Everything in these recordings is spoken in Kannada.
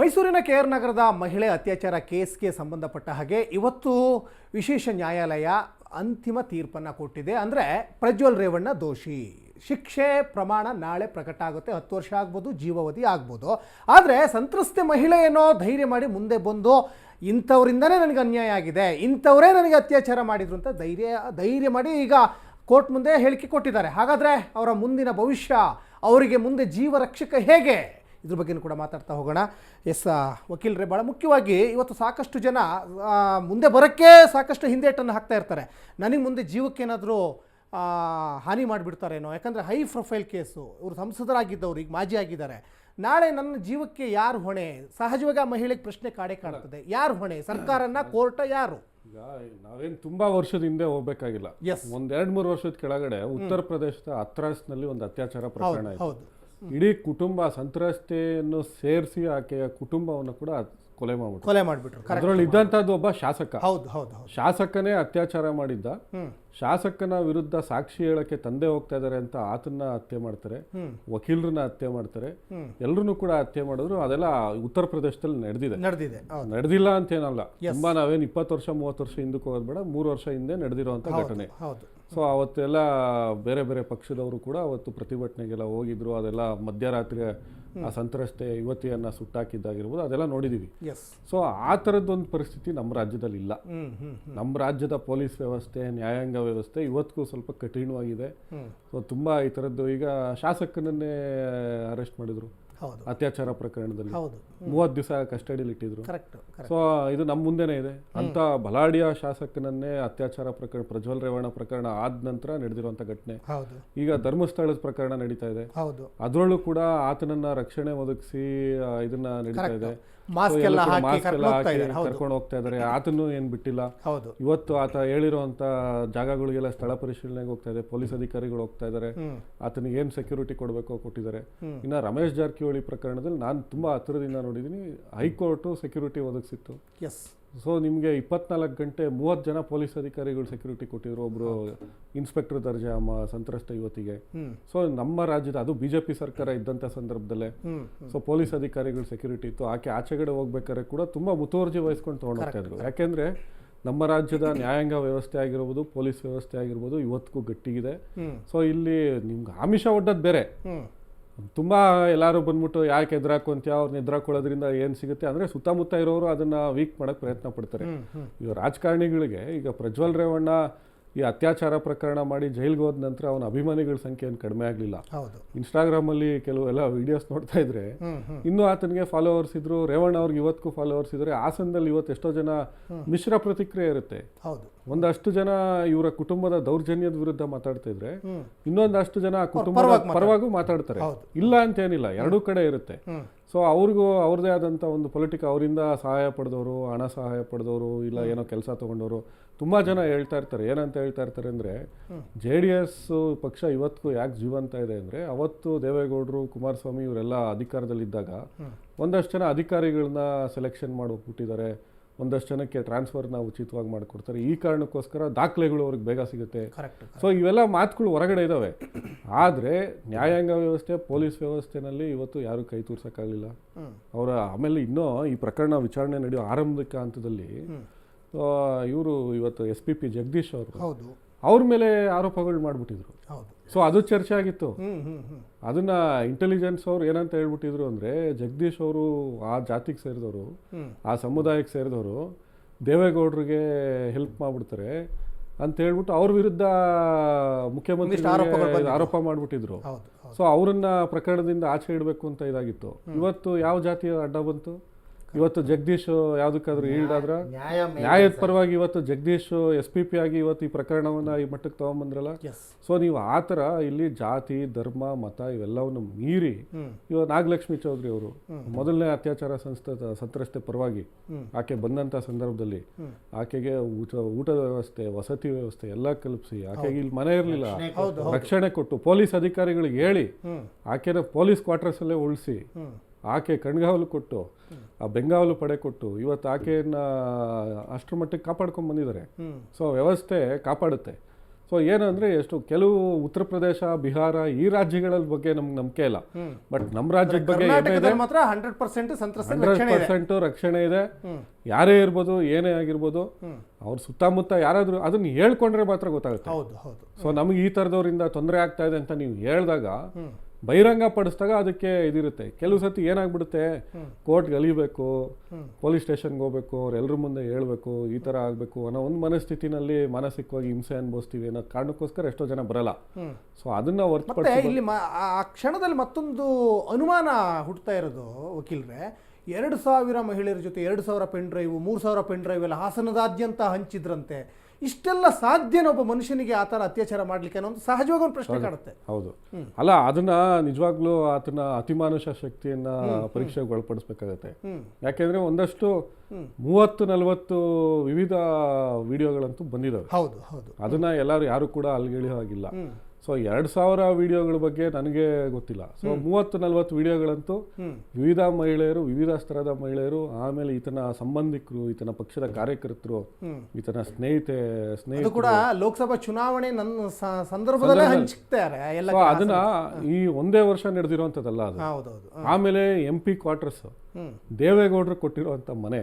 ಮೈಸೂರಿನ ಕೆ ಆರ್ ನಗರದ ಮಹಿಳೆ ಅತ್ಯಾಚಾರ ಕೇಸ್ಗೆ ಸಂಬಂಧಪಟ್ಟ ಹಾಗೆ ಇವತ್ತು ವಿಶೇಷ ನ್ಯಾಯಾಲಯ ಅಂತಿಮ ತೀರ್ಪನ್ನು ಕೊಟ್ಟಿದೆ. ಅಂದರೆ ಪ್ರಜ್ವಲ್ ರೇವಣ್ಣ ದೋಷಿ. ಶಿಕ್ಷೆ ಪ್ರಮಾಣ ನಾಳೆ ಪ್ರಕಟ ಆಗುತ್ತೆ. ಹತ್ತು ವರ್ಷ ಆಗ್ಬೋದು, ಜೀವಾವಧಿ ಆಗ್ಬೋದು. ಆದರೆ ಸಂತ್ರಸ್ತೆ ಏನೋ ಧೈರ್ಯ ಮಾಡಿ ಮುಂದೆ ಬಂದು ಇಂಥವರಿಂದನೇ ನನಗೆ ಅನ್ಯಾಯ ಆಗಿದೆ. ಇಂಥವರೇ ನನಗೆ ಅತ್ಯಾಚಾರ ಮಾಡಿದ್ರು ಅಂತ ಧೈರ್ಯ ಧೈರ್ಯ ಮಾಡಿ ಈಗ ಕೋರ್ಟ್ ಮುಂದೆ ಹೇಳಿಕೆ ಕೊಟ್ಟಿದ್ದಾರೆ. ಹಾಗಾದರೆ ಅವರ ಮುಂದಿನ ಭವಿಷ್ಯ, ಅವರಿಗೆ ಮುಂದೆ ಜೀವ ರಕ್ಷಕ ಹೇಗೆ? ಇದ್ರ ಬಗ್ಗೆನೂ ಕೂಡ ಮಾತಾಡ್ತಾ ಹೋಗೋಣ. ಎಸ್ ವಕೀಲರೇ ಭಾಳ ಮುಖ್ಯವಾಗಿ ಇವತ್ತು ಸಾಕಷ್ಟು ಜನ ಮುಂದೆ ಬರೋಕ್ಕೆ ಸಾಕಷ್ಟು ಹಿಂದೇಟನ್ನು ಹಾಕ್ತಾ ಇರ್ತಾರೆ. ನನಗೆ ಮುಂದೆ ಜೀವಕ್ಕೇನಾದರೂ ಹಾನಿ ಮಾಡಿಬಿಡ್ತಾರೇನೋ? ಯಾಕಂದರೆ ಹೈ ಪ್ರೊಫೈಲ್ ಕೇಸು. ಇವರು ಸಂಸದರಾಗಿದ್ದವ್ರು ಈಗ ಮಾಜಿ ಆಗಿದ್ದಾರೆ. ನಾಳೆ ನನ್ನ ಜೀವಕ್ಕೆ ಯಾರು ಹೊಣೆ? ಸಹಜವಾಗಿ ಆ ಮಹಿಳೆಗೆ ಪ್ರಶ್ನೆ ಕಾಡೇ ಕಾಡ್ತದೆ ಯಾರು ಹೊಣೆ? ಸರ್ಕಾರನ ಕೋರ್ಟ ಯಾರು? ಈಗ ನಾವೇನು ತುಂಬಾ ವರ್ಷದ ಹಿಂದೆ ಹೋಗ್ಬೇಕಾಗಿಲ್ಲ. ಒಂದ್ ಎರಡ್ ಮೂರು ವರ್ಷದ ಕೆಳಗಡೆ ಉತ್ತರ ಪ್ರದೇಶದ ಹತ್ರಾಸ್ನಲ್ಲಿ ಒಂದು ಅತ್ಯಾಚಾರ ಪ್ರಕರಣ ಆಯ್ತು. ಹೌದು. ಇಡೀ ಕುಟುಂಬ ಸಂತ್ರಸ್ತೆಯನ್ನು ಸೇರಿಸಿ ಆಕೆಯ ಕುಟುಂಬವನ್ನು ಕೂಡ ಕೊಲೆ ಮಾಡ್ಬಿಟ್ರು. ಕೊಲೆ ಮಾಡಿಬಿಟ್ರು. ಅದರಲ್ಲಿ ಇದ್ದಂತದ್ದು ಒಬ್ಬ ಶಾಸಕ. ಹೌದು ಹೌದು ಹೌದು. ಶಾಸಕನೇ ಅತ್ಯಾಚಾರ ಮಾಡಿದ್ದ. ಶಾಸಕನ ವಿರುದ್ಧ ಸಾಕ್ಷಿ ಹೇಳಕ್ಕೆ ತಂದೆ ಹೋಗ್ತಾ ಇದಾರೆ ಅಂತ ಆತನ್ನ ಹತ್ಯೆ ಮಾಡ್ತಾರೆ. ವಕೀಲರನ್ನ ಹತ್ಯೆ ಮಾಡ್ತಾರೆ. ಎಲ್ಲರನ್ನೂ ಕೂಡ ಹತ್ಯೆ ಮಾಡಿದ್ರು. ಅದೆಲ್ಲ ಉತ್ತರ ಪ್ರದೇಶದಲ್ಲಿ ನಡೆದಿದೆ. ನಡೆದಿದೆ. ನಡೆದಿಲ್ಲ ಅಂತೇನಲ್ಲ. ತುಂಬಾ ನಾವೇನು ಇಪ್ಪತ್ತು ವರ್ಷ ಮೂವತ್ತು ವರ್ಷ ಹಿಂದಕ್ಕೆ ಹೋಗೋದು ಬೇಡ. ಮೂರು ವರ್ಷ ಹಿಂದೆ ನಡೆದಿರುವಂತ ಘಟನೆ. ಸೊ ಅವತ್ತೆಲ್ಲ ಬೇರೆ ಬೇರೆ ಪಕ್ಷದವರು ಕೂಡ ಅವತ್ತು ಪ್ರತಿಭಟನೆಗೆಲ್ಲ ಹೋಗಿದ್ರು. ಅದೆಲ್ಲ ಮಧ್ಯರಾತ್ರಿ ಆ ಸಂತ್ರಸ್ತೆ ಯುವತಿಯನ್ನ ಸುಟ್ಟಾಕಿದ್ದಾಗಿರ್ಬೋದು ಅದೆಲ್ಲ ನೋಡಿದೀವಿ. ಸೊ ಆ ಥರದ್ದೊಂದು ಪರಿಸ್ಥಿತಿ ನಮ್ಮ ರಾಜ್ಯದಲ್ಲಿ ಇಲ್ಲ ನಮ್ಮ ರಾಜ್ಯದ ಪೊಲೀಸ್ ವ್ಯವಸ್ಥೆ ನ್ಯಾಯಾಂಗ ವ್ಯವಸ್ಥೆ ಇವತ್ತಿಗೂ ಸ್ವಲ್ಪ ಕಠಿಣವಾಗಿದೆ. ಸೊ ತುಂಬಾ ಈ ಥರದ್ದು ಈಗ ಶಾಸಕನನ್ನೇ ಅರೆಸ್ಟ್ ಮಾಡಿದ್ರು. ಅತ್ಯಾಚಾರ ಪ್ರಕರಣದಲ್ಲಿ. ಹೌದು. ಮೂವತ್ತು ದಿವಸ ಕಸ್ಟಡಿಲಿ ಇಟ್ಟಿದ್ರು. ಕರೆಕ್ಟ್ ಸೊ ಇದು ನಮ್ಮ ಮುಂದೆನೇ ಇದೆ. ಅಂತ ಬಲಾಢ್ಯ ಶಾಸಕನನ್ನೇ ಅತ್ಯಾಚಾರ ಪ್ರಕರಣ ಪ್ರಜ್ವಲ್ ರೇವಣ್ಣ ಪ್ರಕರಣ ಆದ ನಂತರ ನಡೆದಿರುವಂತ ಘಟನೆ. ಈಗ ಧರ್ಮಸ್ಥಳದ ಪ್ರಕರಣ ನಡೀತಾ ಇದೆ. ಅದರಲ್ಲೂ ಕೂಡ ಆತನನ್ನ ರಕ್ಷಣೆ ಒದಗಿಸಿ ಇದನ್ನ ನಡೀತಾ ಇದೆ. ಮಾಸ್ಕ್ ಎಲ್ಲ ಹಾಕಿ ಮಾಸ್ಕ್ ಕರ್ಕೊಂಡು ಹೋಗ್ತಾ ಇದ್ದಾರೆ. ಆತನು ಏನ್ ಬಿಟ್ಟಿಲ್ಲ. ಇವತ್ತು ಆತ ಹೇಳಿರುವಂತ ಜಾಗಗಳಿಗೆಲ್ಲ ಸ್ಥಳ ಪರಿಶೀಲನೆಗೆ ಹೋಗ್ತಾ ಇದೆ. ಪೊಲೀಸ್ ಅಧಿಕಾರಿಗಳು ಹೋಗ್ತಾ ಇದ್ದಾರೆ. ಆತನಿಗೆ ಏನ್ ಸೆಕ್ಯೂರಿಟಿ ಕೊಡಬೇಕೋ ಕೊಟ್ಟಿದ್ದಾರೆ. ಇನ್ನ ರಮೇಶ್ ಜಾರಕಿಹೊಳಿ ಪ್ರಕರಣದಲ್ಲಿ ನಾನು ತುಂಬಾ ಹತ್ತಿರದಿಂದ ನೋಡಿದ್ದೀನಿ ಹೈಕೋರ್ಟು ಸೆಕ್ಯೂರಿಟಿ ಒದಗಿಸಿತ್ತು. ಎಸ್ ಸೊ ನಿಮಗೆ ಇಪ್ಪತ್ನಾಲ್ಕು ಗಂಟೆ ಮೂವತ್ತು ಜನ ಪೊಲೀಸ್ ಅಧಿಕಾರಿಗಳು ಸೆಕ್ಯೂರಿಟಿ ಕೊಟ್ಟಿದ್ರು. ಒಬ್ಬರು ಇನ್ಸ್ಪೆಕ್ಟರ್ ದರ್ಜೆ ಅಮ್ಮ ಸಂತ್ರಸ್ತ ಯುವತಿಗೆ. ಹ್ಮ್. ಸೊ ನಮ್ಮ ರಾಜ್ಯದ ಅದು ಬಿಜೆಪಿ ಸರ್ಕಾರ ಇದ್ದಂಥ ಸಂದರ್ಭದಲ್ಲೇ. ಸೊ ಪೊಲೀಸ್ ಅಧಿಕಾರಿಗಳು ಸೆಕ್ಯೂರಿಟಿ ಇತ್ತು. ಆಕೆ ಆಚೆಗಡೆ ಹೋಗ್ಬೇಕಾದ್ರೆ ಕೂಡ ತುಂಬಾ ಮುತುವರ್ಜಿ ವಹಿಸ್ಕೊಂಡು ತೊಗೊಂಡೋಗ್ತಾ ಇದ್ರು. ಯಾಕೆಂದರೆ ನಮ್ಮ ರಾಜ್ಯದ ನ್ಯಾಯಾಂಗ ವ್ಯವಸ್ಥೆ ಆಗಿರ್ಬೋದು ಪೊಲೀಸ್ ವ್ಯವಸ್ಥೆ ಆಗಿರ್ಬೋದು ಇವತ್ತಿಗೂ ಗಟ್ಟಿಗಿದೆ. ಸೊ ಇಲ್ಲಿ ನಿಮ್ಗೆ ಆಮಿಷ ಒಡ್ಡೋದು ಬೇರೆ. ತುಂಬಾ ಎಲ್ಲರೂ ಬಂದ್ಬಿಟ್ಟು ಯಾಕೆ ಎದುರಾಕೊಂತ್ಯ ಅವ್ರನ್ನ ಎದುರಾಕೊಳ್ಳೋದ್ರಿಂದ ಏನು ಸಿಗುತ್ತೆ ಅಂದ್ರೆ ಸುತ್ತಮುತ್ತ ಇರೋರು ಅದನ್ನ ವೀಕ್ ಮಾಡೋಕ್ಕೆ ಪ್ರಯತ್ನ ಪಡ್ತಾರೆ. ಈಗ ರಾಜಕಾರಣಿಗಳಿಗೆ ಈಗ ಪ್ರಜ್ವಲ್ ರೇವಣ್ಣ ಈ ಅತ್ಯಾಚಾರ ಪ್ರಕರಣ ಮಾಡಿ ಜೈಲ್ಗೆ ಹೋದ ನಂತರ ಅವನ ಅಭಿಮಾನಿಗಳ ಸಂಖ್ಯೆ ಏನು ಕಡಿಮೆ ಆಗಲಿಲ್ಲ. ಇನ್ಸ್ಟಾಗ್ರಾಮಲ್ಲಿ ಕೆಲವು ಎಲ್ಲ ವಿಡಿಯೋಸ್ ನೋಡ್ತಾ ಇದ್ರೆ ಇನ್ನೂ ಆತನಿಗೆ ಫಾಲೋವರ್ಸ್ ಇದ್ರು ರೇವಣ್ಣ ಅವ್ರಿಗೆ ಇವತ್ತಿಗೂ ಫಾಲೋವರ್ಸ್ ಇದ್ರೆ ಹಾಸನದಲ್ಲಿ ಇವತ್ತು ಎಷ್ಟೋ ಜನ ಮಿಶ್ರ ಪ್ರತಿಕ್ರಿಯೆ ಇರುತ್ತೆ. ಹೌದು. ಒಂದಷ್ಟು ಜನ ಇವರ ಕುಟುಂಬದ ದೌರ್ಜನ್ಯದ ವಿರುದ್ಧ ಮಾತಾಡ್ತಾ ಇದ್ರೆ ಇನ್ನೊಂದಷ್ಟು ಜನ ಆ ಕುಟುಂಬದ ಪರವಾಗಿ ಮಾತಾಡ್ತಾರೆ. ಪರವಾಗೂ ಮಾತಾಡ್ತಾರೆ. ಏನಿಲ್ಲ ಇಲ್ಲ ಅಂತೇನಿಲ್ಲ ಎರಡೂ ಕಡೆ ಇರುತ್ತೆ. ಸೊ ಅವ್ರಿಗೂ ಅವ್ರದೇ ಆದಂಥ ಒಂದು ಪೊಲಿಟಿಕ್ ಅವರಿಂದ ಸಹಾಯ ಪಡೆದವರು ಹಣ ಸಹಾಯ ಪಡೆದವರು ಇಲ್ಲ ಏನೋ ಕೆಲಸ ತೊಗೊಂಡವರು ತುಂಬಾ ಜನ ಹೇಳ್ತಾ ಇರ್ತಾರೆ. ಏನಂತ ಹೇಳ್ತಾ ಇರ್ತಾರೆ ಅಂದ್ರೆ ಜೆ ಡಿ ಎಸ್ ಪಕ್ಷ ಇವತ್ತಿಗೂ ಯಾಕೆ ಜೀವಂತ ಇದೆ ಅಂದ್ರೆ ಅವತ್ತು ದೇವೇಗೌಡರು ಕುಮಾರಸ್ವಾಮಿ ಇವರೆಲ್ಲ ಅಧಿಕಾರದಲ್ಲಿದ್ದಾಗ ಒಂದಷ್ಟು ಜನ ಅಧಿಕಾರಿಗಳನ್ನ ಸೆಲೆಕ್ಷನ್ ಮಾಡೋಗ್ಬಿಟ್ಟಿದ್ದಾರೆ ಒಂದಷ್ಟು ಜನಕ್ಕೆ ಟ್ರಾನ್ಸ್ಫರ್ನ ಉಚಿತವಾಗಿ ಮಾಡಿಕೊಡ್ತಾರೆ. ಈ ಕಾರಣಕ್ಕೋಸ್ಕರ ದಾಖಲೆಗಳು ಅವ್ರಿಗೆ ಬೇಗ ಸಿಗುತ್ತೆ. ಸೊ ಇವೆಲ್ಲ ಮಾತುಗಳು ಹೊರಗಡೆ ಇದ್ದಾವೆ ಆದರೆ ನ್ಯಾಯಾಂಗ ವ್ಯವಸ್ಥೆ ಪೊಲೀಸ್ ವ್ಯವಸ್ಥೆನಲ್ಲಿ ಇವತ್ತು ಯಾರು ಕೈ ತೋರ್ಸೋಕ್ಕಾಗಲಿಲ್ಲ. ಅವರ ಆಮೇಲೆ ಇನ್ನೂ ಈ ಪ್ರಕರಣ ವಿಚಾರಣೆ ನಡೆಯೋ ಆರಂಭಿಕ ಹಂತದಲ್ಲಿ ಇವರು ಇವತ್ತು ಎಸ್ ಪಿ ಪಿ ಜಗದೀಶ್ ಅವರು ಅವ್ರ ಮೇಲೆ ಆರೋಪಗಳು ಮಾಡಿಬಿಟ್ಟಿದ್ರು. ಸೊ ಅದು ಚರ್ಚೆ ಆಗಿತ್ತು. ಅದನ್ನ ಇಂಟೆಲಿಜೆನ್ಸ್ ಅವ್ರು ಏನಂತ ಹೇಳ್ಬಿಟ್ಟಿದ್ರು ಅಂದ್ರೆ ಜಗದೀಶ್ ಅವರು ಆ ಜಾತಿಗೆ ಸೇರಿದವರು ಆ ಸಮುದಾಯಕ್ಕೆ ಸೇರಿದವರು ದೇವೇಗೌಡರಿಗೆ ಹೆಲ್ಪ್ ಮಾಡ್ಬಿಡ್ತಾರೆ ಅಂತ ಹೇಳ್ಬಿಟ್ಟು ಅವ್ರ ವಿರುದ್ಧ ಮುಖ್ಯಮಂತ್ರಿ ಆರೋಪ ಮಾಡ್ಬಿಟ್ಟಿದ್ರು. ಸೊ ಅವರನ್ನ ಪ್ರಕರಣದಿಂದ ಆಚೆ ಇಡಬೇಕು ಅಂತ ಇದಾಗಿತ್ತು. ಇವತ್ತು ಯಾವ ಜಾತಿಯ ಅಡ್ಡ ಬಂತು? ಇವತ್ತು ಜಗದೀಶ್ ಯಾವ್ದಕ್ಕಾದ್ರೂ ಈಲ್ಡ್ ಆದ್ರ ನ್ಯಾಯ ನ್ಯಾಯದ ಪರವಾಗಿ ಇವತ್ತು ಜಗದೀಶ್ ಎಸ್ ಪಿ ಪಿ ಆಗಿ ಇವತ್ತು ಈ ಪ್ರಕರಣವನ್ನ ಈ ಮಟ್ಟಕ್ಕೆ ತಗೊಂಬಂದ್ರಲ್ಲ? ಸೊ ನೀವು ಆತರ ಥರ ಇಲ್ಲಿ ಜಾತಿ ಧರ್ಮ ಮತ ಇವೆಲ್ಲವನ್ನು ಮೀರಿ ಇವತ್ತು ಇವಾಗ ನಾಗಲಕ್ಷ್ಮಿ ಚೌಧರಿ ಅವರು ಮೊದಲನೇ ಅತ್ಯಾಚಾರ ಸಂಸ್ಥೆ ಸಂತ್ರಸ್ತೆ ಪರವಾಗಿ. ಆಕೆ ಬಂದಂತ ಸಂದರ್ಭದಲ್ಲಿ ಆಕೆಗೆ ಊಟ ಊಟದ ವ್ಯವಸ್ಥೆ ವಸತಿ ವ್ಯವಸ್ಥೆ ಎಲ್ಲ ಕಲ್ಪಿಸಿ ಆಕೆಗೆ ಇಲ್ಲಿ ಮನೆ ಇರಲಿಲ್ಲ. ರಕ್ಷಣೆ ಕೊಟ್ಟು. ಪೊಲೀಸ್ ಅಧಿಕಾರಿಗಳಿಗೆ ಹೇಳಿ ಆಕೆನ ಪೊಲೀಸ್ ಕ್ವಾರ್ಟರ್ಸ್ ಅಲ್ಲೇ ಉಳಿಸಿ ಆಕೆ ಕಣ್ಗಾವಲು ಕೊಟ್ಟು ಆ ಬೆಂಗಾವಲು ಪಡೆ ಕೊಟ್ಟು ಇವತ್ತು ಆಕೆಯನ್ನ ಅಷ್ಟರ ಮಟ್ಟಿಗೆ ಕಾಪಾಡ್ಕೊಂಡ್ ಬಂದಿದ್ದಾರೆ. ಸೊ ವ್ಯವಸ್ಥೆ ಕಾಪಾಡುತ್ತೆ. ಸೊ ಏನಂದ್ರೆ ಎಷ್ಟು ಕೆಲವು ಉತ್ತರ ಪ್ರದೇಶ ಬಿಹಾರ ಈ ರಾಜ್ಯಗಳ ಬಗ್ಗೆ ನಮ್ಗೆ ನಂಬಿಕೆ ಇಲ್ಲ. ಬಟ್ ನಮ್ಮ ರಾಜ್ಯದ ಬಗ್ಗೆ ಹಂಡ್ರೆಡ್ ಪರ್ಸೆಂಟ್ ರಕ್ಷಣೆ ಇದೆ. ಯಾರೇ ಇರ್ಬೋದು ಏನೇ ಆಗಿರ್ಬೋದು ಅವ್ರ ಸುತ್ತಮುತ್ತ ಯಾರಾದ್ರೂ ಅದನ್ನ ಹೇಳ್ಕೊಂಡ್ರೆ ಮಾತ್ರ ಗೊತ್ತಾಗುತ್ತೆ. ಸೊ ನಮ್ಗೆ ಈ ತರದವರಿಂದ ತೊಂದರೆ ಆಗ್ತಾ ಇದೆ ಅಂತ ನೀವು ಹೇಳಿದಾಗ ಬಹಿರಂಗ ಪಡಿಸಿದಾಗ ಅದಕ್ಕೆ ಇದಿರುತ್ತೆ. ಕೆಲವು ಸತಿ ಏನಾಗ್ಬಿಡುತ್ತೆ? ಕೋರ್ಟ್ಗೆ ಅಲಿಬೇಕು ಪೊಲೀಸ್ ಸ್ಟೇಷನ್ಗೆ ಹೋಗ್ಬೇಕು ಅವ್ರೆಲ್ಲರ ಮುಂದೆ ಹೇಳ್ಬೇಕು ಈ ಥರ ಆಗಬೇಕು ಅನ್ನೋ ಒಂದು ಮನಸ್ಥಿತಿನಲ್ಲಿ ಮಾನಸಿಕವಾಗಿ ಹಿಂಸೆ ಅನುಭವಿಸ್ತೀವಿ ಅನ್ನೋ ಕಾರಣಕ್ಕೋಸ್ಕರ ಎಷ್ಟೋ ಜನ ಬರಲ್ಲ. ಸೊ ಅದನ್ನ ಹೊರತುಪಡಿಸಿ ಇಲ್ಲಿ ಆ ಕ್ಷಣದಲ್ಲಿ ಮತ್ತೊಂದು ಅನುಮಾನ ಹುಟ್ತಾ ಇರೋದು ವಕೀಲ್ರೆ. ಎರಡು ಸಾವಿರ ಮಹಿಳೆಯರ ಜೊತೆ ಎರಡು ಸಾವಿರ ಪೆನ್ ಡ್ರೈವ್ ಮೂರು ಸಾವಿರ ಪೆನ್ ಡ್ರೈವ್ ಎಲ್ಲ ಹಾಸನದಾದ್ಯಂತ ಹಂಚಿದ್ರಂತೆ. ಇಷ್ಟೆಲ್ಲ ಸಾಧ್ಯನ ಒಬ್ಬ ಮನುಷ್ಯನಿಗೆ ಆ ಥರ ಅತ್ಯಾಚಾರ ಮಾಡ್ಲಿಕ್ಕೆ ಅನ್ನೋ ಒಂದು ಸಹಜವಾಗಿ ಒಂದು ಪ್ರಶ್ನೆ ಕಾಡುತ್ತೆ ಹೌದು. ಅಲ್ಲ ಅದನ್ನ ನಿಜವಾಗ್ಲೂ ಆತನ ಅತಿಮಾನುಷ ಶಕ್ತಿಯನ್ನ ಪರೀಕ್ಷೆಗೆ ಒಳಪಡಿಸ್ಬೇಕಾಗತ್ತೆ. ಯಾಕೆಂದ್ರೆ ಒಂದಷ್ಟು ಮೂವತ್ತು ನಲವತ್ತು ವಿವಿಧ ವಿಡಿಯೋಗಳಂತೂ ಬಂದಿದಾವೆ. ಹೌದು ಹೌದು. ಅದನ್ನ ಎಲ್ಲರೂ ಯಾರು ಕೂಡ ಅಲ್ಗಿಳಿಯೋ ಹಾಗಿಲ್ಲ. ಸೊ ಎರಡ್ ಸಾವಿರ ವಿಡಿಯೋಗಳ ಬಗ್ಗೆ ನನಗೆ ಗೊತ್ತಿಲ್ಲ. ಸೊ ಮೂವತ್ತು ನಲ್ವತ್ತು ವಿಡಿಯೋಗಳಂತೂ ವಿವಿಧ ಮಹಿಳೆಯರು ವಿವಿಧ ಸ್ತರದ ಮಹಿಳೆಯರು ಆಮೇಲೆ ಈತನ ಸಂಬಂಧಿಕರು ಈತನ ಪಕ್ಷದ ಕಾರ್ಯಕರ್ತರು ಈತನ ಸ್ನೇಹಿತೆ ಸ್ನೇಹಿತರು. ಕೂಡ ಲೋಕಸಭಾ ಚುನಾವಣೆ ನನ್ನ ಸಂದರ್ಭದಲ್ಲೇ ಸೊ ಅದನ್ನ ಈ ಒಂದೇ ವರ್ಷ ನಡೆದಿರುವಂತದ್ದಲ್ಲ ಅದು. ಆಮೇಲೆ ಎಂ ಪಿ ಕ್ವಾರ್ಟರ್ಸ್ ದೇವೇಗೌಡರು ಕೊಟ್ಟಿರುವಂತ ಮನೆ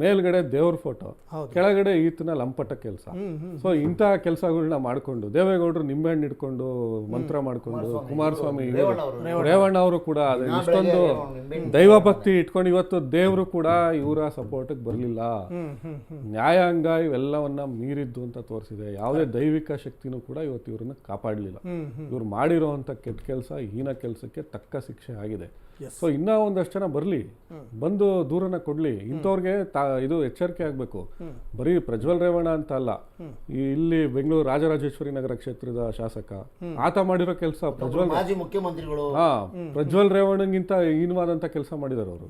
ಮೇಲ್ಗಡೆ ದೇವ್ರ ಫೋಟೋ ಕೆಳಗಡೆ ಈತನ ಲಂಪಟ ಕೆಲಸ. ಸೊ ಇಂತಹ ಕೆಲಸಗಳನ್ನ ಮಾಡ್ಕೊಂಡು ದೇವೇಗೌಡರು ನಿಂಬೆಹಣ್ಣು ಹಿಡ್ಕೊಂಡು ಮಂತ್ರ ಮಾಡ್ಕೊಂಡು ಕುಮಾರಸ್ವಾಮಿ. ರೇವಣ್ಣ ಅವರು. ಕೂಡ ಇಷ್ಟೊಂದು ದೈವ ಭಕ್ತಿ ಇಟ್ಕೊಂಡು ಇವತ್ತು ದೇವರು ಕೂಡ ಇವರ ಸಪೋರ್ಟ್ಗೆ ಬರಲಿಲ್ಲ. ನ್ಯಾಯಾಂಗ ಇವೆಲ್ಲವನ್ನ ಮೀರಿದ್ದು ಅಂತ ತೋರಿಸಿದೆ. ಯಾವುದೇ ದೈವಿಕ ಶಕ್ತಿನೂ ಕೂಡ ಇವತ್ತು ಇವ್ರನ್ನ ಕಾಪಾಡಲಿಲ್ಲ. ಇವ್ರು ಮಾಡಿರೋವಂಥ ಕೆಟ್ಟ ಕೆಲಸ ಹೀನ ಕೆಲಸಕ್ಕೆ ತಕ್ಕ ಶಿಕ್ಷೆ ಆಗಿದೆ. ಸೊ ಇನ್ನೂ ಒಂದಷ್ಟು ಜನ ಬರಲಿ ಬಂದು ದೂರನ ಕೊಡ್ಲಿ. ಇಂಥವ್ರಿಗೆ ತಾ ಇದು ಎಚ್ಚರಿಕೆ ಆಗಬೇಕು. ಬರೀ ಪ್ರಜ್ವಲ್ ರೇವಣ್ಣ ಅಂತ ಅಲ್ಲ ಇಲ್ಲಿ ಬೆಂಗಳೂರು ರಾಜರಾಜೇಶ್ವರಿ ನಗರ ಕ್ಷೇತ್ರದ ಶಾಸಕ ಆತ ಮಾಡಿರೋ ಕೆಲಸ ಪ್ರಜ್ವಲ್ ಮಾಜಿ ಮುಖ್ಯಮಂತ್ರಿಗಳು. ಹಾ ಪ್ರಜ್ವಲ್ ರೇವಣ್ಣಗಿಂತ ಹೀನವಾದಂಥ ಕೆಲಸ ಮಾಡಿದಾರೆ ಅವರು.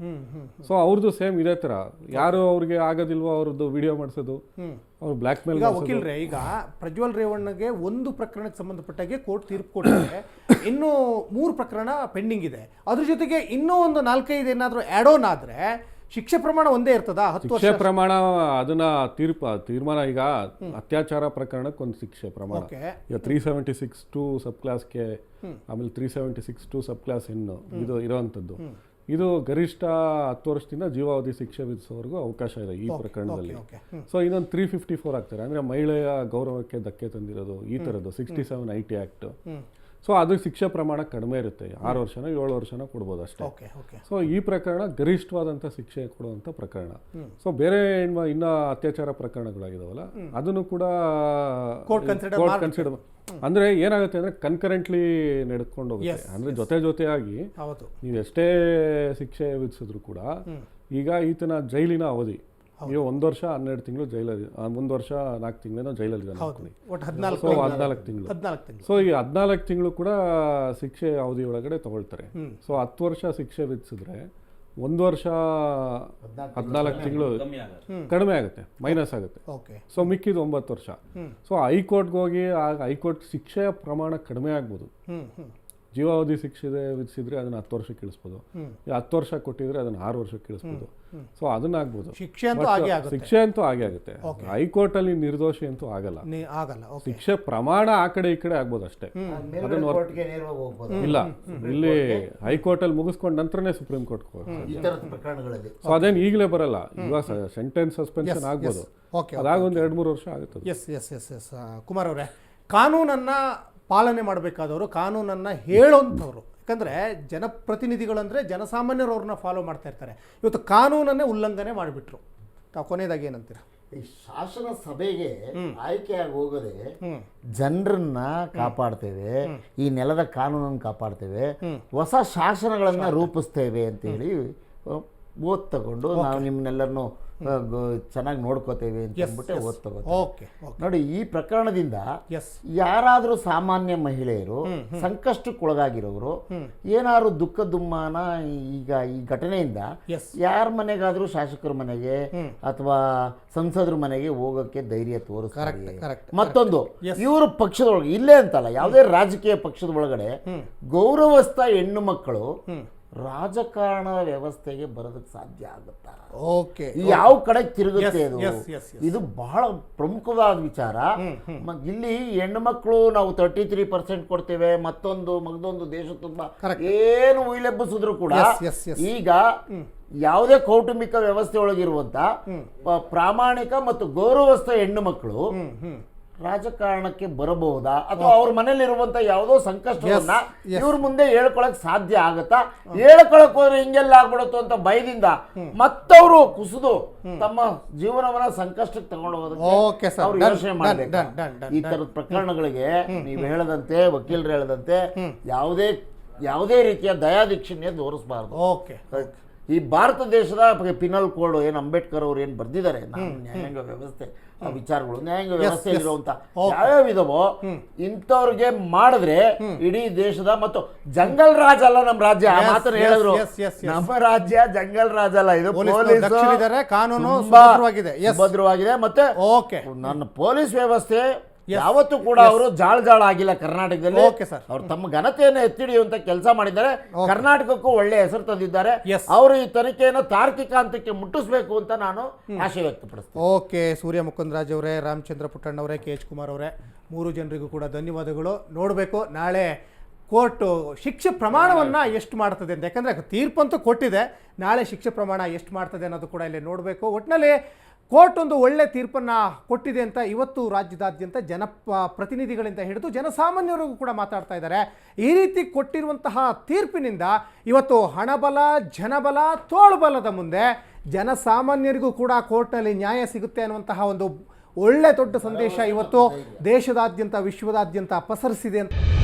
ಸೊ ಅವ್ರದ್ದು ಸೇಮ್ ಇದೇ ತರ ಯಾರು ಅವ್ರಿಗೆ ಆಗೋದಿಲ್ವೋ ಅವ್ರದ್ದು ವಿಡಿಯೋ ಮಾಡಿಸೋದು ಅವ್ರು ಬ್ಲ್ಯಾಕ್ ಮೇಲ್ ಈಗ ವಕೀಲ್ರೆ ಈಗ ಪ್ರಜ್ವಲ್ ರೇವಣ್ಣಗೆ ಒಂದು ಪ್ರಕರಣಕ್ಕೆ ಸಂಬಂಧಪಟ್ಟಾಗೆ ಕೋರ್ಟ್ ತೀರ್ಪು ಕೊಟ್ಟಿದೆ ಇನ್ನು ಮೂರು ಪ್ರಕರಣ ಪೆಂಡಿಂಗ್ ಇದೆ. ಅದ್ರ ಜೊತೆಗೆ ಇನ್ನೂ ಒಂದು ನಾಲ್ಕೈದು ಏನಾದರೂ ಆ್ಯಡ್ ಆನ್ ಆದರೆ ಶಿಕ್ಷೆ ಪ್ರಮಾಣ ಒಂದೇ ಇರ್ತದ? ಹತ್ತು ವರ್ಷ? ಶಿಕ್ಷೆ ಪ್ರಮಾಣ ಅದನ್ನ ತೀರ್ಪ ತೀರ್ಮಾನ ಈಗ ಅತ್ಯಾಚಾರ ಪ್ರಕರಣಕ್ಕೆ ಒಂದು ಶಿಕ್ಷೆ ಪ್ರಮಾಣ. ಈಗ three seventy six two sub ಕ್ಲಾಸ್ಗೆ ಆಮೇಲೆ three seventy six two sub class ಇನ್ನು ಇದು ಇರೋವಂಥದ್ದು. ಇದು ಗರಿಷ್ಠ ಹತ್ತು ವರ್ಷದಿಂದ ಜೀವಾವಧಿ ಶಿಕ್ಷೆ ವಿಧಿಸೋವರೆಗೂ ಅವಕಾಶ ಇದೆ ಈ ಪ್ರಕರಣದಲ್ಲಿ. ಓಕೆ ಸೊ ಇನ್ನೊಂದು ತ್ರೀ ಫಿಫ್ಟಿ ಫೋರ್ ಆಗ್ತಾರೆ. ಅಂದರೆ ಮಹಿಳೆಯ ಗೌರವಕ್ಕೆ ಧಕ್ಕೆ ತಂದಿರೋದು ಈ ಥರದ್ದು sixty seven I T act so ಅದು ಶಿಕ್ಷೆ ಪ್ರಮಾಣ ಕಡಿಮೆ ಇರುತ್ತೆ. ಆರು ವರ್ಷನ ಏಳು ವರ್ಷನ ಕೊಡ್ಬೋದು ಅಷ್ಟೇ. ಓಕೆ ಓಕೆ ಸೊ ಈ ಪ್ರಕರಣ ಗರಿಷ್ಠವಾದಂಥ ಶಿಕ್ಷೆ ಕೊಡುವಂಥ ಪ್ರಕರಣ. ಸೊ ಬೇರೆ ಇನ್ನು ಇನ್ನ ಅತ್ಯಾಚಾರ ಪ್ರಕರಣಗಳಾಗಿದಾವಲ್ಲ ಅದನ್ನು ಕೂಡ ಕೋರ್ಟ್ ಕನ್ಸಿಡರ್ ಅಂದ್ರೆ ಏನಾಗುತ್ತೆ ಅಂದ್ರೆ ಕನ್ಕರೆಂಟ್ಲಿ ನಡ್ಕೊಂಡು ಹೋಗುತ್ತೆ ಅಂದ್ರೆ ಜೊತೆ ಜೊತೆಯಾಗಿ ನೀವು ಎಷ್ಟೇ ಶಿಕ್ಷೆ ವಿಧಿಸಿದ್ರು ಕೂಡ ಈಗ ಈತನ ಜೈಲಿನ ಅವಧಿ ಈಗ ಒಂದು ವರ್ಷ ಹನ್ನೆರಡು ತಿಂಗಳು ಜೈಲಲ್ಲಿ ಒಂದು ವರ್ಷ ನಾಲ್ಕು ತಿಂಗಳೇನೋ ಜೈಲಲ್ಲಿ ಒಟ್ಟು ಹದಿನಾಲ್ಕು ಸೊ ಹದಿನಾಲ್ಕು ತಿಂಗಳು. ಹದಿನಾಲ್ಕು ತಿಂಗಳು. ಸೊ ಈ ಹದಿನಾಲ್ಕು ತಿಂಗಳು ಕೂಡ ಶಿಕ್ಷೆ ಅವಧಿ ಒಳಗಡೆ ತಗೊಳ್ತಾರೆ ಸೊ ಹತ್ತು ವರ್ಷ ಶಿಕ್ಷೆ ವಿಧಿಸಿದ್ರೆ ಒಂದು ವರ್ಷ ಹದಿನಾಲ್ಕು ತಿಂಗಳು. ಕಡಿಮೆ ಆಗುತ್ತೆ ಮೈನಸ್ ಆಗುತ್ತೆ. ಓಕೆ. ಸೊ ಮಿಕ್ಕಿದ ಒಂಬತ್ತು ವರ್ಷ. ಸೊ ಹೈಕೋರ್ಟ್ಗೆ ಹೋಗಿ ಆ ಹೈಕೋರ್ಟ್ ಶಿಕ್ಷೆಯ ಪ್ರಮಾಣ ಕಡಿಮೆ ಆಗ್ಬೋದು. ಜೀವಾವಧಿ ಶಿಕ್ಷೆ ವಿಧಿಸಿದ್ರೆ ಅದನ್ನ ಹತ್ತು ವರ್ಷಕ್ಕೆ ಇಳಿಸ್ಬೋದು ಈ ಹತ್ತು ವರ್ಷ ಕೊಟ್ಟಿದ್ರೆ ಅದನ್ನ ಆರು ವರ್ಷಕ್ಕೆ ಕೇಳಿಸ್ಬೋದು. ಸೊ ಅದನ್ನ ಆಗ್ಬೋದು ಶಿಕ್ಷೆ ಅಂತೂ But ಹಾಗೆ ಆಗುತ್ತೆ. ಶಿಕ್ಷೆ ಅಂತೂ ಆಗೇ ಆಗುತ್ತೆ. ಹೈಕೋರ್ಟ್ ಅಲ್ಲಿ ನಿರ್ದೋಷಿ ಅಂತೂ ಆಗಲ್ಲ. ಆಗಲ್ಲ ಓಕೆ. ಶಿಕ್ಷೆ ಪ್ರಮಾಣ ಆ ಕಡೆ ಈ ಕಡೆ ಆಗ್ಬೋದು ಅಷ್ಟೇ. ಇಲ್ಲ. ಇಲ್ಲಿ ಹೈಕೋರ್ಟ್ ಅಲ್ಲಿ ಮುಗಿಸ್ಕೊಂಡ ನಂತರನೇ ಸುಪ್ರೀಂ ಕೋರ್ಟ್ ಸೊ ಅದೇನು ಈಗಲೇ ಬರಲ್ಲ. ಇವಾಗ ಸೆಂಟೆನ್ಸ್ ಸಸ್ಪೆನ್ಷನ್ ಆಗ್ಬೋದು. ಓಕೆ ಅದಾಗ ಒಂದು ಎರಡು ಮೂರು ವರ್ಷ ಆಗುತ್ತೆ yes yes S S Kumar ಅವರೇ ಕಾನೂನನ್ನು ಪಾಲನೆ ಮಾಡಬೇಕಾದವರು ಕಾನೂನನ್ನು ಹೇಳೋಂಥವ್ರು ಯಾಕಂದರೆ ಜನಪ್ರತಿನಿಧಿಗಳಂದರೆ ಜನಸಾಮಾನ್ಯರು ಅವ್ರನ್ನ ಫಾಲೋ ಮಾಡ್ತಾ ಇರ್ತಾರೆ. ಇವತ್ತು ಕಾನೂನನ್ನೇ ಉಲ್ಲಂಘನೆ ಮಾಡಿಬಿಟ್ರು. ತಾವು ಕೊನೆಯದಾಗಿ ಏನಂತೀರಾ? ಈ ಶಾಸನ ಸಭೆಗೆ ಆಯ್ಕೆಯಾಗಿ ಹೋಗದೆ ಜನರನ್ನ ಕಾಪಾಡ್ತೇವೆ ಈ ನೆಲದ ಕಾನೂನನ್ನು ಕಾಪಾಡ್ತೇವೆ ಹೊಸ ಶಾಸನಗಳನ್ನ ರೂಪಿಸ್ತೇವೆ ಅಂತ ಹೇಳಿ ಓದ್ ತಗೊಂಡು ನಾವು ನಿಮ್ಮನ್ನೆಲ್ಲರನ್ನು ಚೆನ್ನಾಗಿ ನೋಡ್ಕೋತೇವೆ ಅಂತ ಹೇಳ್ಬಿಟ್ಟು ಓದ್ ತಗೋತೇವೆ ಓಕೆ ನೋಡಿ ಈ ಪ್ರಕರಣದಿಂದ ಯಾರಾದರೂ ಸಾಮಾನ್ಯ ಮಹಿಳೆಯರು ಸಂಕಷ್ಟಕ್ಕೊಳಗಾಗಿರೋರು ಏನಾದ್ರು ದುಃಖ ದುಮ್ಮಾನ ಈಗ ಈ ಘಟನೆಯಿಂದ ಯಾರ ಮನೆಗಾದ್ರೂ ಶಾಸಕರ ಮನೆಗೆ ಅಥವಾ ಸಂಸದರ ಮನೆಗೆ ಹೋಗೋಕೆ ಧೈರ್ಯ ತೋರಿಸ್ತಾರೆ. ಮತ್ತೊಂದು ಇವರು ಪಕ್ಷದೊಳಗೆ ಇಲ್ಲೇ ಅಂತಲ್ಲ ಯಾವುದೇ ರಾಜಕೀಯ ಪಕ್ಷದ ಒಳಗಡೆ ಗೌರವಸ್ಥ ಹೆಣ್ಣು ಮಕ್ಕಳು ರಾಜಕಾರಣ ವ್ಯವಸ್ಥೆಗೆ ಬರೋದಕ್ಕೆ ಸಾಧ್ಯ ಆಗುತ್ತಾ? ಓಕೆ ಯಾವ ಕಡೆ ತಿರುಗುತ್ತೆ ಅದು. ಇದು? ಬಹಳ ಪ್ರಮುಖವಾದ ವಿಚಾರ. ಇಲ್ಲಿ ಹೆಣ್ಮಕ್ಳು ಮಕ್ಕಳು ನಾವು ತರ್ಟಿ ತ್ರೀ ಪರ್ಸೆಂಟ್ ಕೊಡ್ತೇವೆ ಮತ್ತೊಂದು ಮಗದೊಂದು ದೇಶ ತುಂಬಾ. ಏನು ಉಯಿಲೆಬ್ಬಿಸಿದ್ರು ಕೂಡ. ಈಗ ಯಾವುದೇ ಕೌಟುಂಬಿಕ ವ್ಯವಸ್ಥೆ ಒಳಗಿರುವಂತ ಪ್ರಾಮಾಣಿಕ ಮತ್ತು ಗೌರವಸ್ಥ ಹೆಣ್ಣು ಮಕ್ಕಳು ರಾಜಕಾರಣಕ್ಕೆ ಬರಬಹುದಾ ಅಥವಾ ಅವ್ರ ಮನೇಲಿರುವಂತ ಯಾವುದೋ ಸಂಕಷ್ಟವನ್ನ. ಇವ್ರ ಮುಂದೆ ಹೇಳ್ಕೊಳಕ್ ಸಾಧ್ಯ ಆಗತ್ತಾ? ಹೇಳ್ಕೊಳಕ್ ಹೋದ್ರೆ ಹಿಂಗೆಲ್ಲ ಆಗ್ಬಿಡುತ್ತೋ ಅಂತ ಭಯದಿಂದ ಮತ್ತವರು ಕುಸಿದು ತಮ್ಮ ಜೀವನವನ್ನ ಸಂಕಷ್ಟಕ್ಕೆ ತಗೊಂಡು ಯೋಚನೆ ಮಾಡ್ಬೇಕು? ಈ ತರದ ಪ್ರಕರಣಗಳಿಗೆ ನೀವು ಹೇಳದಂತೆ ವಕೀಲರು ಹೇಳದಂತೆ ಯಾವುದೇ ಯಾವುದೇ ರೀತಿಯ ದಯಾದೀಕ್ಷೆನೆ ತೋರಿಸಬಾರ್ದು. ಓಕೆ ಈ ಭಾರತ ದೇಶದ ಪಿನಲ್ ಕೋಡ್ ಏನು ಅಂಬೇಡ್ಕರ್ ಅವ್ರು ಏನು ಬರ್ದಿದ್ದಾರೆ? ನಮ್ಮ ನ್ಯಾಯಾಂಗ ವ್ಯವಸ್ಥೆ ಆ ವಿಚಾರಗಳು ನ್ಯಾಯಾಂಗ ವ್ಯವಸ್ಥೆ. ಇರುವಂತ ಯಾವ ಯಾವ್ಯಾವ ಇದಾವೋ ಇಂಥವ್ರಿಗೆ ಮಾಡಿದ್ರೆ ಇಡೀ ದೇಶದ ಮತ್ತು ಜಂಗಲ್ ರಾಜ್ ಅಲ್ಲ ನಮ್ಮ ರಾಜ್ಯ ಆ ಮಾತನ್ನ ಹೇಳಿದ್ರು. ನಮ್ಮ ರಾಜ್ಯ ಜಂಗಲ್ ರಾಜ್ ಅಲ್ಲ ಇದು ಪೊಲೀಸ್ ಕಾನೂನು ಭದ್ರವಾಗಿದೆ ಭದ್ರವಾಗಿದೆ ಮತ್ತೆ ಓಕೆ ನನ್ನ ಪೊಲೀಸ್ ವ್ಯವಸ್ಥೆ ಯಾವತ್ತೂ ಕೂಡ ಅವರು ಜಾಳ್ ಜಾಳ ಆಗಿಲ್ಲ ಕರ್ನಾಟಕದಲ್ಲಿ. ಓಕೆ ಸರ್ ಅವ್ರು ತಮ್ಮ ಘನತೆಯನ್ನು ಎತ್ತಿಡಿಯುವಂತ ಕೆಲಸ ಮಾಡಿದ್ದಾರೆ. ಕರ್ನಾಟಕಕ್ಕೂ ಒಳ್ಳೆ ಹೆಸರು ತಂದಿದ್ದಾರೆ. ಅವರು ಈ ತನಿಖೆಯನ್ನು ತಾರ್ಕಿಕ ಹಂತಕ್ಕೆ ಮುಟ್ಟಿಸಬೇಕು ಅಂತ ನಾನು ಆಶೆ ವ್ಯಕ್ತಪಡಿಸ್ತೇನೆ. ಓಕೆ ಸೂರ್ಯ ಮುಕುಂದರಾಜ್ ಅವರೇ ರಾಮಚಂದ್ರ ಪುಟ್ಟಣ್ಣವರೇ ಕೆ ಎಚ್ ಕುಮಾರ್ ಅವರೇ ಮೂರು ಜನರಿಗೂ ಕೂಡ ಧನ್ಯವಾದಗಳು. ನೋಡಬೇಕು ನಾಳೆ ಕೋರ್ಟು ಶಿಕ್ಷೆ ಪ್ರಮಾಣವನ್ನು ಎಷ್ಟು ಮಾಡ್ತದೆ ಅಂತ. ಯಾಕಂದರೆ ತೀರ್ಪಂತೂ ಕೊಟ್ಟಿದೆ. ನಾಳೆ ಶಿಕ್ಷೆ ಪ್ರಮಾಣ ಎಷ್ಟು ಮಾಡ್ತದೆ ಅನ್ನೋದು ಕೂಡ ಇಲ್ಲಿ ನೋಡಬೇಕು. ಒಟ್ಟಿನಲ್ಲಿ ಕೋರ್ಟ್ ಒಂದು ಒಳ್ಳೆ ತೀರ್ಪನ್ನು ಕೊಟ್ಟಿದೆ ಅಂತ ಇವತ್ತು ರಾಜ್ಯದಾದ್ಯಂತ ಜನ ಪ್ರತಿನಿಧಿಗಳಿಂದ ಹಿಡಿದು ಜನಸಾಮಾನ್ಯರಿಗೂ ಕೂಡ ಮಾತಾಡ್ತಾ ಇದ್ದಾರೆ. ಈ ರೀತಿ ಕೊಟ್ಟಿರುವಂತಹ ತೀರ್ಪಿನಿಂದ ಇವತ್ತು ಹಣಬಲ, ಜನಬಲ, ತೋಳ್ಬಲದ ಮುಂದೆ ಜನಸಾಮಾನ್ಯರಿಗೂ ಕೂಡ ಕೋರ್ಟ್ನಲ್ಲಿ ನ್ಯಾಯ ಸಿಗುತ್ತೆ ಅನ್ನುವಂತಹ ಒಂದು ಒಳ್ಳೆ ದೊಡ್ಡ ಸಂದೇಶ ಇವತ್ತು ದೇಶದಾದ್ಯಂತ, ವಿಶ್ವದಾದ್ಯಂತ ಪಸರಿಸಿದೆ ಅಂತ.